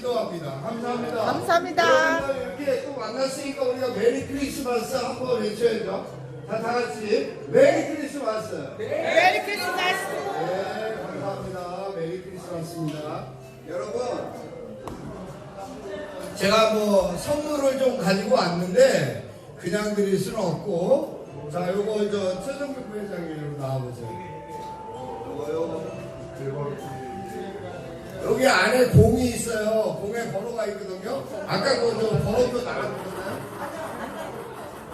기도합니다. 감사합니다. 감사합니다. 여러분들 이렇게 또 만났으니까 우리가 메리 크리스마스 한번 외쳐야죠. 자, 다 같이 메리 크리스마스. 메리 크리스마스. 네, 감사합니다. 메리 크리스마스입니다. 여러분, 제가 뭐 선물을 좀 가지고 왔는데 그냥 드릴 수는 없고, 자, 요거 저 최정국 부회장님 나와보세요. 요거 요거 들고. 여기 안에 공이 있어요. 공에 번호가 있거든요. 아까 그저 번호표 나갔거든요.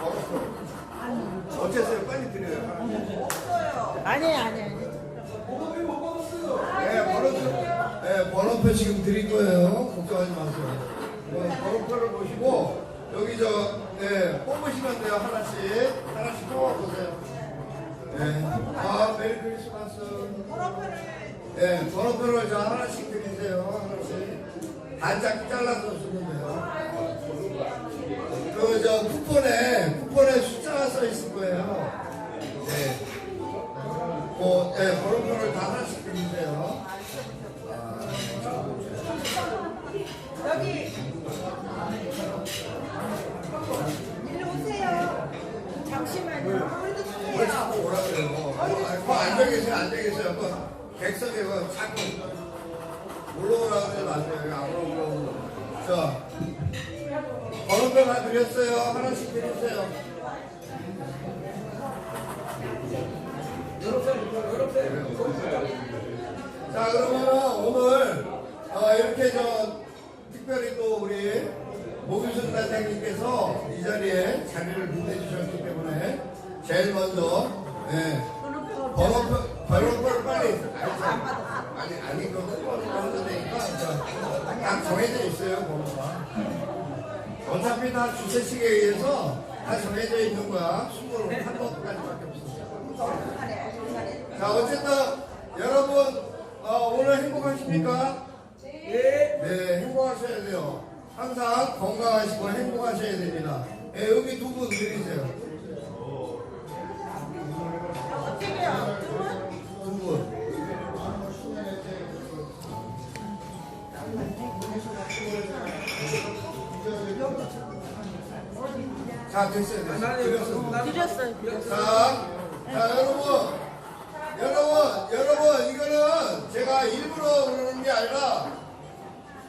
번호표. 어째서요? 빨리 드려요. 아니 아니 아니. 네, 번호표, 네, 번호표 지금 드릴 거예요. 걱정하지 마세요. 네, 번호표를 보시고, 여기 저, 네, 뽑으시면 돼요. 하나씩. 하나씩 뽑아보세요. 네. 아, 메리 크리스마스. 네, 번호표를 저 하나씩 드리세요. 하나씩. 반짝 잘라서 주면 돼요. 그, 저, 쿠폰에, 쿠폰에 숫자가 써 있을 거예요. 네. 뭐, 네, 번호표를 다 하나씩 드리세요. 여기 일로 오세요. 잠시만요. 우리도 왜. 자꾸 오라 그래요? 뭐 앉아 계세요, 앉아 계세요. 뭐 객석에 뭐 자꾸 올라오라 그러지 마세요. 안 오고. 자, 번호표 다 드렸어요. 하나씩 드리세요. 자, 그러면 오늘 어, 이렇게 저 특별히 또 우리 모규순 단장님께서 이 자리에 자리를 빛내주셨기 때문에 제일 먼저 예, 번호표 번호표를 빨리 아니 아니 번호표 되니까 딱 정해져 있어요 번호가 어차피 다 주최측에 의해서 다 정해져 있는 거야 순으로 한 번까지밖에 없어. 자 어쨌든 여러분 어, 오늘 행복하십니까? 네. 네 행복하셔야 돼요. 항상 건강하시고 행복하셔야 됩니다. 네, 여기 두분 드리세요. 두 자 됐어요 됐어요. 드렸습니다. 드렸어요. 자, 자 여러분, 여러분, 여러분 이거는 제가 일부러 그러는 게 아니라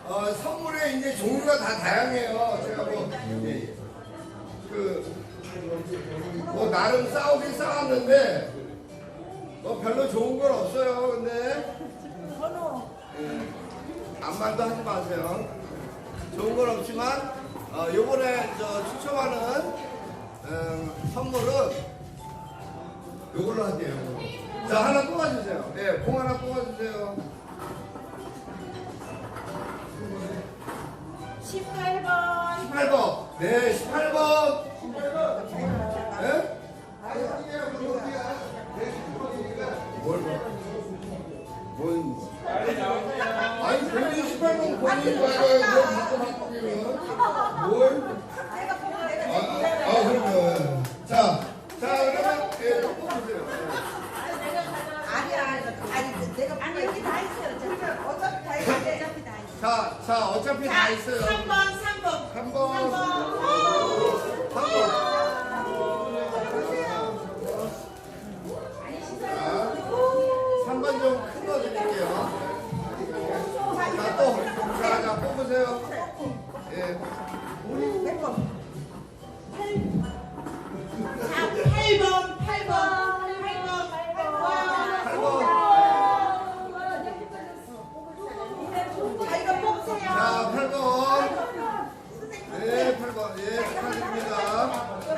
어, 선물의 이제 종류가 다 다양해요. 제가 뭐, 예, 그, 뭐 나름 싸우긴 싸웠는데 뭐 별로 좋은 건 없어요. 근데. 아무 말도 하지 마세요. 좋은 건 없지만 어, 요번에 저 추첨하는 음, 선물은 요걸로 할게요. 자 하나 뽑아주세요. 네, 공 하나 뽑아주세요. 18번. 18번. 네, 18번. 네? 뭘 봐? 뭔? 아니, 본인 18번 본인 거예요. 뭘 믿고 바꾸기는? 뭘? 아, 아, 아, 그러면. 자, 자, 그러면, 예, 또 뽑으세요. 아니야. 아니 내가 아니 여기 다 있어요. 저기 어차피 다 있어요. 어차피 다 있어요. 자, 자, 어차피 다 있어요. 3번, 3번. 3번. 3번.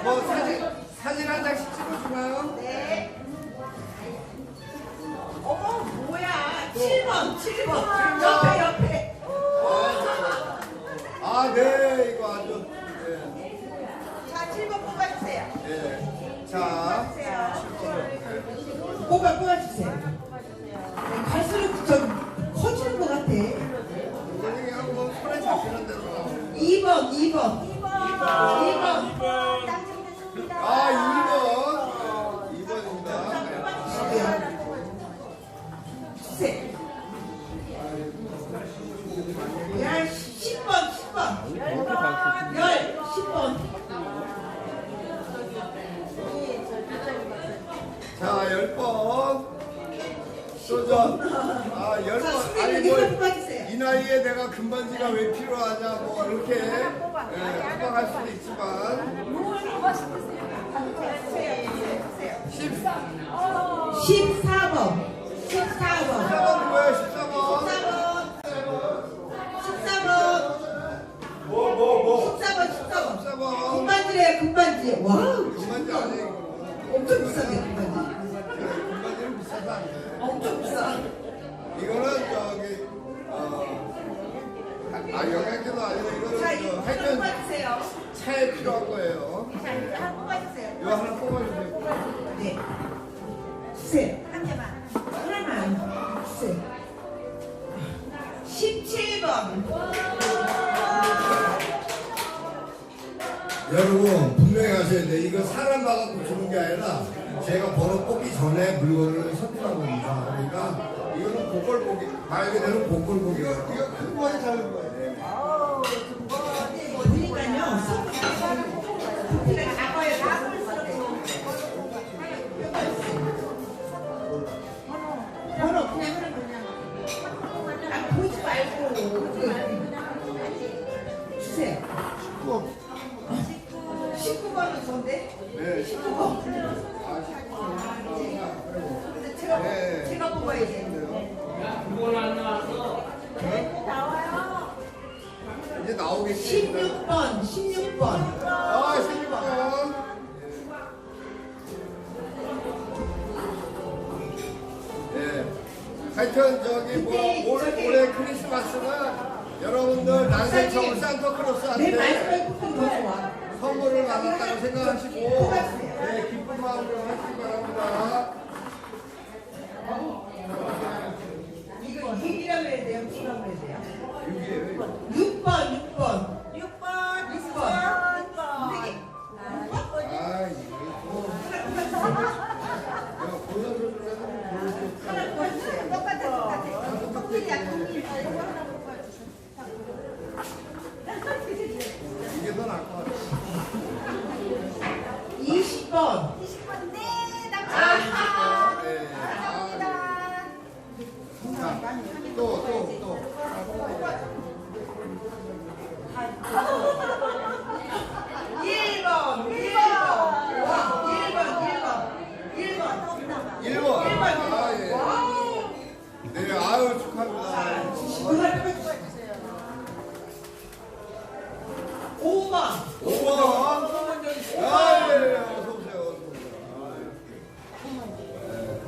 뭐, 사진, 사진 한 장씩 찍어주나요? 네. 어머, 뭐야. 7번, 7번. 옆에, 옆에. 아, 네, 이거 아주. 예, 자, 7번 뽑아주세요. 예. 자, 뽑아 뽑아주세요. 갈수록 좀 커지는 것 같아. 선생님 한번 손에 잡히는 대로 나오고. 2번, 2번. 아, 2번. 2번입니다. 야, 10번, 10번. 열, 10번. 자, 10번. 도전. 아, 자, 10번. 수빈이 아이고. 네가 뽑아줘. 나이에 내가 금반지가 왜 필요하냐 뭐 이렇게 예, 생각할 수도 있지만 뭘 뽑아 싶으세요? 주세요, 주세요. 10 14번. 14번. 14번 뭐예요 14번 14번. 14번. 뭐 뭐뭐 14번. 14번. 14번 금반지래요, 금반지. 와, 금반지 아니 엄청 비싸네, 금반지. 금반지는 안돼 엄청 비싸. 이거는 저기 어, 아 영양제도 아니라 이거는 자, 저 이거 하나 뽑아주세요. 차에 필요한 거예요 자, 이거 하나 뽑아주세요. 이거 하나 뽑아주세요 네. 주세요. 한 개만. 하나만 주세요. 17번. 여러분 분명히 아셔야 돼 이거 사람 봐갖고 주는 게 아니라 제가 번호 뽑기 전에 물건을 선택한 겁니다 그러니까 이거는 복걸 보기 말 그대로 복걸 보기 이거 이거 큰 거에 작은 거예요. 나오겠지 16번, 16번. 아 16번 예 하여튼 저기 뭐 올해, 올해 크리스마스는 여러분들 난세청 산타크로스한테 내거 좋아. 선물을 받았다고 생각하시고 네, 기쁜 마음으로 하시기 바랍니다. God.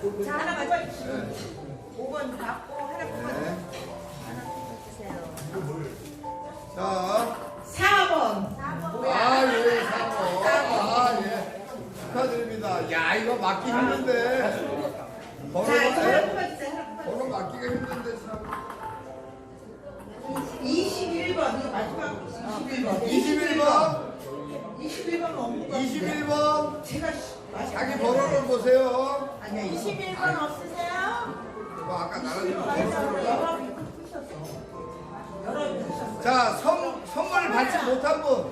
자, 하나 가져주세요. 오세요. 네. 5번 받고 하나. 네. 자. 4번. 4번. 아, 예, 사고. 아, 예. 축하드립니다. 야, 이거 맞기 힘든데. 번호, 자, 20. 21번 없으세요? 뭐, 아까. 여러 푸셨어. 자, 선, 선물 받지 못한 분.